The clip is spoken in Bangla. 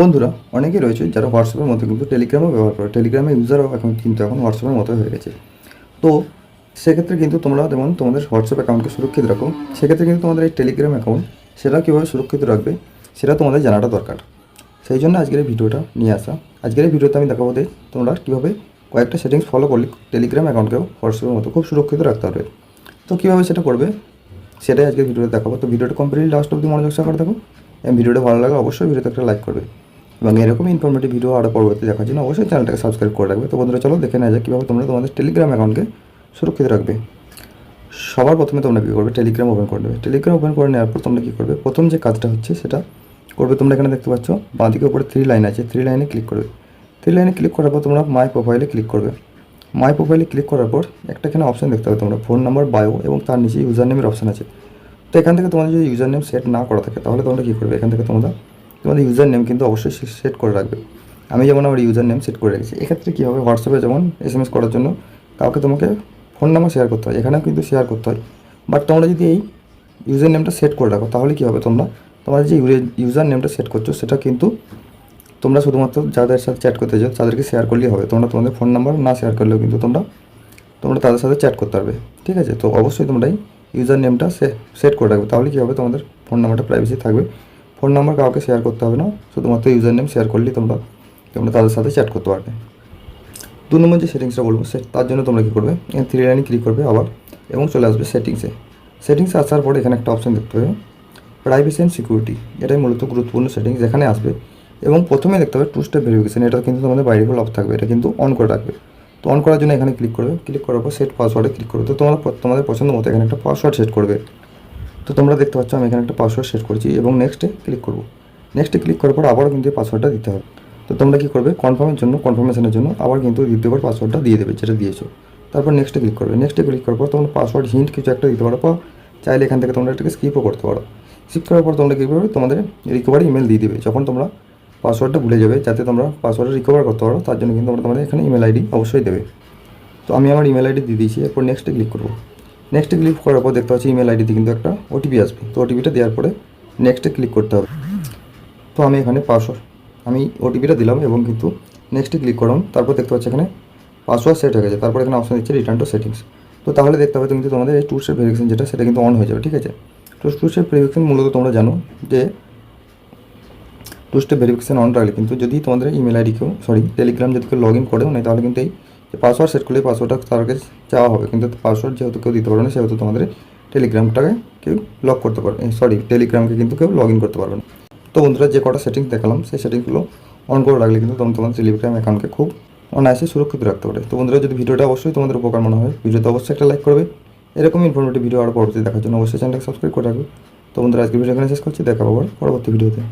বন্ধুরা, অনেকেই রয়েছে যারা হোয়াটসঅ্যাপের মতো কিন্তু টেলিগ্রামও ব্যবহার করে টেলিগ্রামের ইউজারও এখন কিন্তু এখন হোয়াটসঅ্যাপের মতো হয়ে গেছে। তো সেক্ষেত্রে কিন্তু তোমরা যেমন তোমাদের হোয়াটসঅ্যাপ অ্যাকাউন্টকে সুরক্ষিত রাখো, সেক্ষেত্রে কিন্তু তোমাদের এই টেলিগ্রাম অ্যাকাউন্ট সেটা কীভাবে সুরক্ষিত রাখবে, সেটা তোমাদের জানাটা দরকার। সেই জন্য আজকের এই ভিডিওটা নিয়ে আসা। আজকের এই ভিডিওতে আমি দেখাবো যে তোমরা কীভাবে কয়েকটা সেটিংস ফলো করলে টেলিগ্রাম অ্যাকাউন্টকেও হোয়াটসঅ্যাপের মতো খুব সুরক্ষিত রাখতে পারবে। তো কীভাবে সেটা করবে, সেটাই আজকে ভিডিওতে দেখাবো। তো ভিডিওটা কমপ্লিট লাস্ট অব্দি মনোযোগ সহকারে দেখো। এবং ভিডিওটা ভালো লাগলে অবশ্যই ভিডিওতে একটা লাইক করবে। এবং এরকম ইনফরমেটিভ ভিডিও আরও পরবর্তী দেখার জন্য অবশ্যই চ্যানেলটাকে সাবস্ক্রাইব করে রাখবে। তো বন্ধুরা, চলো দেখে নেওয়া যায় কীভাবে তোমরা তোমাদের টেলিগ্রাম অ্যাকাউন্টকে সুরক্ষিত রাখবে। সবার প্রথমে তোমরা কী করবে? টেলিগ্রাম ওপেন করে নেবে। টেলিগ্রাম ওপেন করে নেওয়ার পর তোমরা কী করবে? প্রথম যে কাজটা হচ্ছে সেটা করবে তোমরা এখানে দেখতে পাচ্ছ, বাঁদিকে উপরে থ্রি লাইন আছে। থ্রি লাইনে ক্লিক করবে। থ্রি লাইনে ক্লিক করার পর তোমরা মাই প্রোফাইলে ক্লিক করবে। মাই প্রোফাইলে ক্লিক করার পর একটা এখানে অপশান দেখতে পাবে তোমরা ফোন নাম্বার বায়ো এবং তার নিচে ইউজার নেমের অপশন আছে। তো এখান থেকে তোমাদের যদি ইউজার নেম সেট না করা থাকে, তাহলে তোমরা কী করবে? এখান থেকে তোমরা তোমাদের ইউজার নেম কিন্তু অবশ্যই সেট করে রাখবে। আমি যেমন আমার ইউজার নেম সেট করে রেখেছি, এক্ষেত্রে কী হবে? হোয়াটসঅ্যাপে যেমন এস এম এস করার জন্য কাউকে তোমাকে ফোন নাম্বার শেয়ার করতে হয়, এখানেও কিন্তু শেয়ার করতে হয়। বাট তোমরা যদি এই ইউজার নেমটা সেট করে রাখো, তাহলে কী হবে? তোমরা তোমাদের যে ইউজার নেমটা সেট করছ, সেটা কিন্তু তোমরা শুধুমাত্র যাদের সাথে চ্যাট করতে চাও, তাদেরকে শেয়ার করলেই হবে। তোমরা তোমাদের ফোন নাম্বার না শেয়ার করলেও কিন্তু তোমরা তোমরা তাদের সাথে চ্যাট করতে পারবে। ঠিক আছে? তো অবশ্যই তোমরা এই ইউজার নেমটা সেট করে রাখবে। তাহলে কী হবে? তোমাদের ফোন নাম্বারটা প্রাইভেসি থাকবে। ফোন নাম্বার কাউকে শেয়ার করতে হবে না। শুধুমাত্র ইউজার নেম শেয়ার করলেই তোমরা তোমরা তাদের সাথে চ্যাট করতে পারবে। দু নম্বর যে সেটিংসটা বলব, সে, তার জন্য তোমরা কী করবে? থ্রি লাইনে ক্লিক করবে আবার এবং চলে আসবে সেটিংসে সেটিংসে আসার পরে এখানে একটা অপশান দেখতে হবে। প্রাইভেসি অ্যান্ড সিকিউরিটি এটাই মূলত গুরুত্বপূর্ণ সেটিংস এখানে আসবে। এবং প্রথমে দেখতে হবে টু স্টেপ ভেরিফিকেশন এটা কিন্তু তোমাদের বাইরে অফ থাকবে, এটা কিন্তু অন করে রাখবে। তো অন করার জন্য এখানে ক্লিক করবে। ক্লিক করার পর সেট পাসওয়ার্ডে ক্লিক করবে। তো তোমরা তোমাদের পছন্দ মতো এখানে একটা পাসওয়ার্ড সেট করবে। তো তোমরা দেখতে পাচ্ছ, আমি এখানে একটা পাসওয়ার্ড সেট করছি এবং নেক্সটে ক্লিক করব। নেক্সটে ক্লিক করার পর আবারও কিন্তু পাসওয়ার্ডটা দিতে হবে। তো তোমরা কী করবে? কনফার্মের জন্য কনফার্মেশনের জন্য আবার কিন্তু দ্বিতীয়বার পাসওয়ার্ডটা দিয়ে দেবে, যেটা দিয়েছ। তারপর নেক্সটে ক্লিক করবে। নেক্সটে ক্লিক করার পর তোমরা পাসওয়ার্ড হিন্ট কিছু একটা দিতে পারো, বা চাইলে এখান থেকে তোমরা এটাকে স্কিপও করতে পারো। স্কিপ করার পর তোমরা কী করবে? তোমাদের রিকভারি ইমেল দিয়ে দেবে। যখন তোমরা পাসওয়ার্ডটা ভুলে যাবে, যাতে তোমরা পাসওয়ার্ডটা রিকভার করতে পারো, তার জন্য কিন্তু তোমরা তোমাদের এখানে ইমেল আইডি অবশ্যই দেবে। তো আমি আমার ইমেল আইডি দিয়ে দিয়েছি, এরপর নেক্সটে ক্লিক করব। নেক্সটে ক্লিক করার পর দেখতে পাচ্ছি ইমেল আইডিতে কিন্তু একটা ওটিপি আসবে। তো ওটিপিটা দেওয়ার পরে নেক্সটে ক্লিক করতে হবে। তো আমি এখানে পাসওয়ার্ড আমি ওটিপিটা দিলাম এবং কিন্তু নেক্সটে ক্লিক করলাম। তারপর দেখতে পাচ্ছি এখানে পাসওয়ার্ড সেট হয়ে গেছে। তারপর এখানে অপশন দিচ্ছে রিটার্ন টু সেটিংস তো তাহলে দেখতে হবে কিন্তু তোমাদের এই টু স্টেপ ভেরিফিকেশন যেটা, সেটা কিন্তু অন হয়ে যাবে, ঠিক আছে? তো টু স্টেপ ভেরিফিকেশন মূলত তোমরা জানো যে টু স্টেপ ভেরিফিকেশন অন রাখলে কিন্তু যদি তোমাদের ইমেল আইডি কেউ সরি টেলিগ্রাম যদি কেউ লগ ইন করেও নেই তাহলে কিন্তু এই পাসওয়ার্ড সেট করলে পাসওয়ার্ডটা তার কাছে চাওয়া হবে। কিন্তু পাসওয়ার্ড যেহেতু কেউ দিতে পারবে না, সেহেতু তোমাদের টেলিগ্রামটাকে কেউ লক করতে পারবে সরি টেলিগ্রামকে কিন্তু কেউ লগ ইন করতে পারবে না। তো বন্ধুরা, যে কটা সেটিংস দেখালাম, সেই সেটিংসগুলো অন করে রাখলে কিন্তু তোমরা তোমাদের টেলিগ্রাম অ্যাকাউন্টকে খুব অনায়াসে সুরক্ষিত রাখতে পারে। তো বন্ধুরা, যদি ভিডিওটা অবশ্যই তোমাদের উপকার মনে হয়, ভিডিওতে অবশ্যই একটা লাইক করবে। এরকম ইনফরমেটিভ ভিডিও আরও পরবর্তী দেখার জন্য অবশ্যই চ্যানেলকে সাবস্ক্রাইব করে রাখবে। তো বন্ধুরা আজকে ভিডিও এখানে শেষ করছি। দেখা পাবো পরবর্তী ভিডিওতে।